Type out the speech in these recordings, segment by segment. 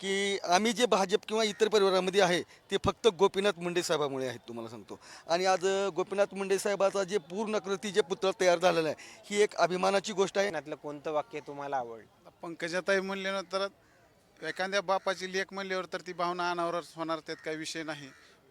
की आम्ही जे भाजप किंवा इतर परिवारामध्ये आहे ते फक्त गोपीनाथ मुंडे साहेबामुळे आहेत तुम्हाला सांगतो. आणि आज गोपीनाथ मुंडे साहेबाचा जे पूर्ण कृती जे पुतळा तयार झालेला आहे ही एक अभिमानाची गोष्ट आहे. त्यातलं कोणतं वाक्य तुम्हाला आवडलं? पंकजाताई म्हणल्यानंतर एखाद्या बापाची लेख म्हणल्यावर तर ती भावना अनावरच होणार त्यात काही विषय नाही.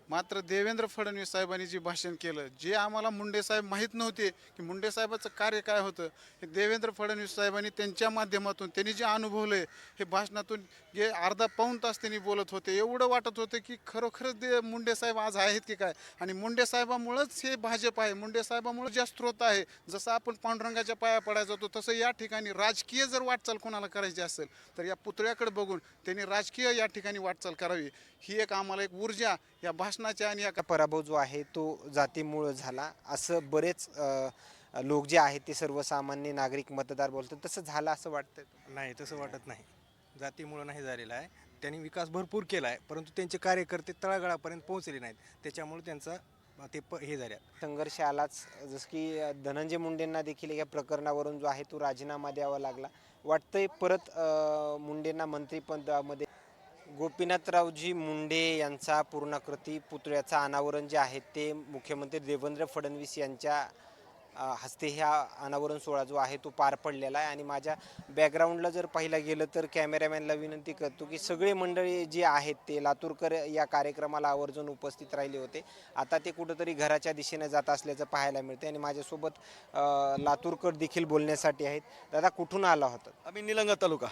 मात्र देवेंद्र फडणवीस साहेबांनी जे भाषण केलं जे आम्हाला मुंडे साहेब माहीत नव्हते की मुंडे साहेबाचं कार्य काय होतं हे देवेंद्र फडणवीस साहेबांनी त्यांच्या माध्यमातून त्यांनी जे अनुभवलंय हे भाषणातून जे अर्धा पाऊण तास त्यांनी बोलत होते एवढं वाटत होतं की खरोखरच दे मुंडे साहेब आज आहेत की काय? आणि मुंडे साहेबामुळंच हे भाजप आहे मुंडे साहेबामुळं ज्या स्रोत आहे जसं आपण पांडुरंगाच्या पाया पडायचा जातो तसं या ठिकाणी राजकीय जर वाटचाल कोणाला करायची असेल तर या पुतळ्याकडे बघून त्यांनी राजकीय या ठिकाणी वाटचाल करावी. ही एक आम्हाला एक ऊर्जा या भाषणाच्या आणि या का पराभव जो आहे तो जातीमुळं झाला. असं बरेच लोक जे आहेत ते सर्वसामान्य नागरिक मतदार बोलतात. तसं झालं असं वाटतं नाही तसं वाटत नाही. जातीमुळं नाही झालेला आहे. त्यांनी विकास भरपूर केला आहे परंतु त्यांचे कार्यकर्ते तळागाळापर्यंत पोहोचले नाहीत. त्याच्यामुळे त्यांचा ते प हे झाल्या संघर्ष आलाच. जसं की धनंजय मुंडेंना देखील या प्रकरणावरून जो आहे तो राजीनामा द्यावा लागला. वाटतंय परत मुंडेंना मंत्रिपदामध्ये गोपीनाथरावजी मुंडे यांचा पूर्णाकृती पुतळ्याचं अनावरण जे आहे ते मुख्यमंत्री देवेंद्र फडणवीस यांच्या हस्ते ह्या अनावरण सोहळा जो आहे तो पार पडलेला आहे. आणि माझ्या बॅकग्राऊंडला जर पाहिलं गेलं तर कॅमेरामॅनला विनंती करतो की सगळे मंडळी जे आहेत ते लातूरकर या कार्यक्रमाला आवर्जून उपस्थित राहिले होते. आता ते कुठंतरी घराच्या दिशेने जात असल्याचं पाहायला मिळते आणि माझ्यासोबत लातूरकर देखील बोलण्यासाठी आहेत. दादा कुठून आला होता? आम्ही निलंगा तालुका.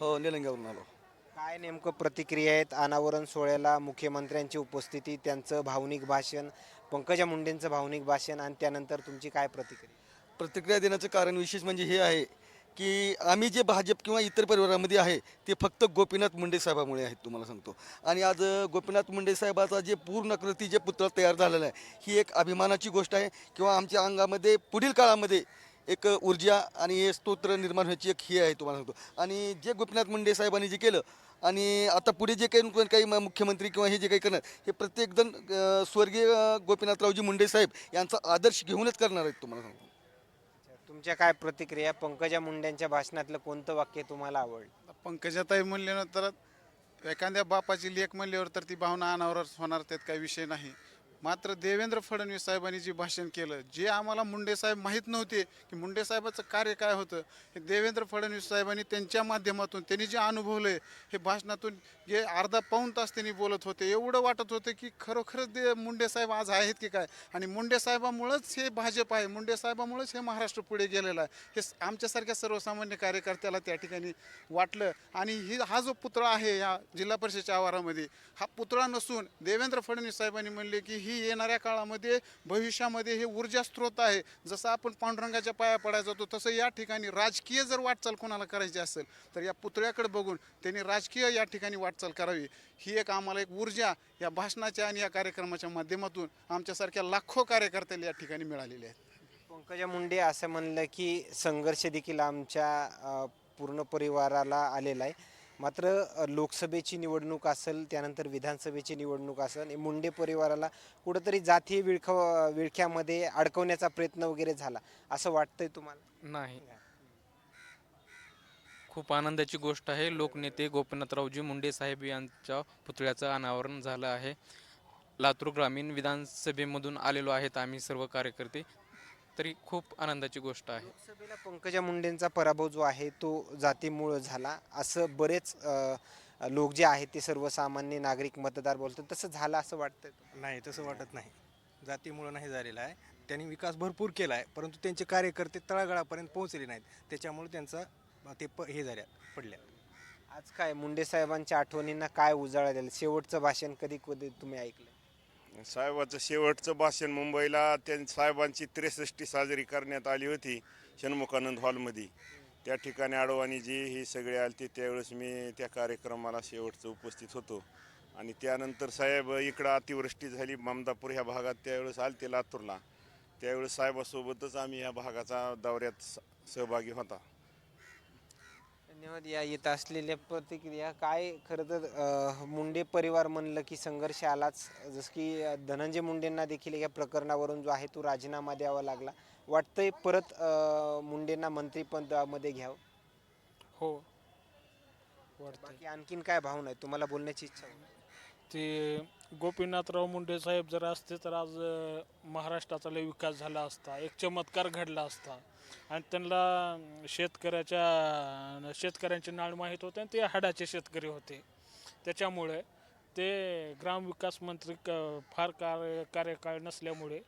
हो निलंग्यावरून आलो. काय नेमकं प्रतिक्रिया आहेत? अनावरण सोहळ्याला मुख्यमंत्र्यांची उपस्थिती त्यांचं भावनिक भाषण पंकजा मुंडेंचं भावनिक भाषण आणि त्यानंतर तुमची काय प्रतिक्रिया? प्रतिक्रिया देण्याचं कारण विशेष म्हणजे हे आहे की आम्ही जे भाजप किंवा इतर परिवारामध्ये आहे ते फक्त गोपीनाथ मुंडे साहेबामुळे आहेत तुम्हाला सांगतो. आणि आज अ, गोपीनाथ मुंडे साहेबाचा जे पूर्ण कृती जे पुतळा तयार झालेला आहे ही एक अभिमानाची गोष्ट आहे किंवा आमच्या अंगामध्ये पुढील काळामध्ये एक ऊर्जा आणि हे स्तोत्र निर्माण व्हायची एक ही आहे तुम्हाला सांगतो. आणि जे गोपीनाथ मुंडे साहेबांनी जे केलं आणि आता पुढे जे काही काही म- मुख्यमंत्री किंवा हे जे काही करणार हे प्रत्येकजण स्वर्गीय गोपीनाथरावजी मुंडे साहेब यांचा आदर्श घेऊनच करणार आहेत तुम्हाला सांगतो. तुमच्या काय प्रतिक्रिया? पंकजा मुंडेंच्या भाषणातलं कोणतं वाक्य तुम्हाला आवडलं? पंकजाताई म्हणल्यानंतर एखाद्या बापाची लेख म्हणल्यावर तर ती भावना अनावरच होणार त्यात काही विषय नाही. मात्र देवेंद्र फडणवीस साहेबांनी जे भाषण केलं जे आम्हाला मुंडे साहेब माहीत नव्हते की मुंडे साहेबाचं कार्य काय होतं हे देवेंद्र फडणवीस साहेबांनी त्यांच्या माध्यमातून त्यांनी जे अनुभवलंय हे भाषणातून जे अर्धा पाऊण तास त्यांनी बोलत होते एवढं वाटत होतं की खरोखरच दे मुंडे साहेब आज आहेत की काय? आणि मुंडे साहेबामुळंच हे भाजप आहे मुंडे साहेबामुळंच हे महाराष्ट्र पुढे गेलेलं आहे. हे आमच्यासारख्या सर्वसामान्य कार्यकर्त्याला त्या ठिकाणी वाटलं. आणि ही हा जो पुतळा आहे या जिल्हा परिषदेच्या आवारामध्ये हा पुतळा नसून देवेंद्र फडणवीस साहेबांनी म्हणले की ही येणाऱ्या काळामध्ये भविष्यामध्ये हे ऊर्जा स्रोत आहे. जसं आपण पांडुरंगाच्या पाया पडायला जातो तसं या ठिकाणी राजकीय जर वाटचाल कोणाला करायची असेल तर या पुतळ्याकडे बघून त्यांनी राजकीय या ठिकाणी वाटचाल करावी. ही एक आम्हाला एक ऊर्जा या भाषणाच्या आणि या कार्यक्रमाच्या माध्यमातून आमच्यासारख्या लाखो कार्यकर्त्याला या ठिकाणी मिळालेल्या आहेत पंकजा मुंडे असं म्हणलं की संघर्ष देखील आमच्या पूर्ण परिवाराला आलेला आहे. मात्र लोकसभेची निवडणूक असेल त्यानंतर विधानसभेची निवडणूक असेल मुंडे परिवाराला कुठंतरी जातीय विळख विळख्यामध्ये अडकवण्याचा प्रयत्न वगैरे झाला. असं वाटतंय तुम्हाला? नाही. खूप आनंदाची गोष्ट आहे. लोकनेते गोपीनाथरावजी मुंडे साहेब यांच्या पुतळ्याचं अनावरण झालं आहे. लातूर ग्रामीण विधानसभेमधून आलेलो आहेत आम्ही सर्व कार्यकर्ते. तरी खूप आनंदाची गोष्ट आहे. लोकसभेला पंकजा मुंडेंचा पराभव जो आहे तो जातीमुळं झाला. असं बरेच अ, लोक जे आहेत ते सर्वसामान्य नागरिक मतदार बोलतात. तसं झालं असं वाटतं नाही तसं वाटत नाही. जातीमुळं नाही झालेला आहे. त्यांनी विकास भरपूर केला आहे परंतु त्यांचे कार्यकर्ते तळागाळापर्यंत पोहोचले नाहीत. त्याच्यामुळे त्यांचा ते प हे झाल्या पडल्या आज काय मुंडे साहेबांच्या आठवणींना काय उजाळा द्याल? शेवटचं भाषण कधी कधी तुम्ही ऐकलं साहेबाचं शेवटचं भाषण मुंबईला त्या साहेबांची त्रेसष्टी साजरी करण्यात आली होती षण्मुखानंद हॉलमध्ये. त्या ठिकाणी अडवाणी जी ही सगळे आलते त्यावेळेस मी त्या कार्यक्रमाला शेवटचं उपस्थित होतो. आणि त्यानंतर साहेब इकडं अतिवृष्टी झाली ममदापूर ह्या भागात त्यावेळेस आलते लातूरला. त्यावेळेस साहेबासोबतच आम्ही ह्या भागाचा दौऱ्यात स- सहभागी होता. धन्यवाद. या येत असलेल्या प्रतिक्रिया. काय खरं तर अं, मुंडे परिवार म्हणलं की संघर्ष आलाच. जसं की अं, धनंजय मुंडेंना देखील या प्रकरणावरून जो आहे तो राजीनामा द्यावा लागला. वाटतंय परत अं, मुंडेंना मंत्रिपदामध्ये घ्यावं? हो. वाटतंय बाकी आणखीन काय भावना आहे तुम्हाला बोलण्याची इच्छा होती? ते गोपीनाथराव मुंडे साहेब जर असते तर आज महाराष्ट्राचा लय विकास झाला असता एक चमत्कार घडला असता. आणि त्यांना शेतकऱ्याच्या शेतकऱ्यांचे नाळ माहीत होते आणि ते हाडाचे शेतकरी होते. त्याच्यामुळे ते ग्रामविकास मंत्री क- फार कार्य कार्यकाळ नसल्यामुळे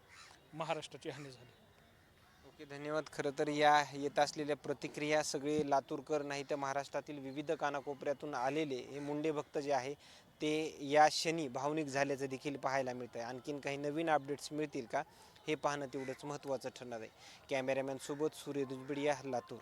महाराष्ट्राची हानी झाली. ओके धन्यवाद. खरं तर या येत असलेल्या प्रतिक्रिया सगळे लातूरकर नाही तर महाराष्ट्रातील विविध कानाकोपऱ्यातून आलेले हे मुंडे भक्त जे आहे ते या क्षणी भावनिक झाल्याचं देखील पाहायला मिळतं आहे आणखीन काही नवीन अपडेट्स मिळतील का? हे पाहणं तेवढंच महत्त्वाचं ठरणार आहे. कॅमेरामॅनसोबत सूर्य दुजबिडिया लातूर.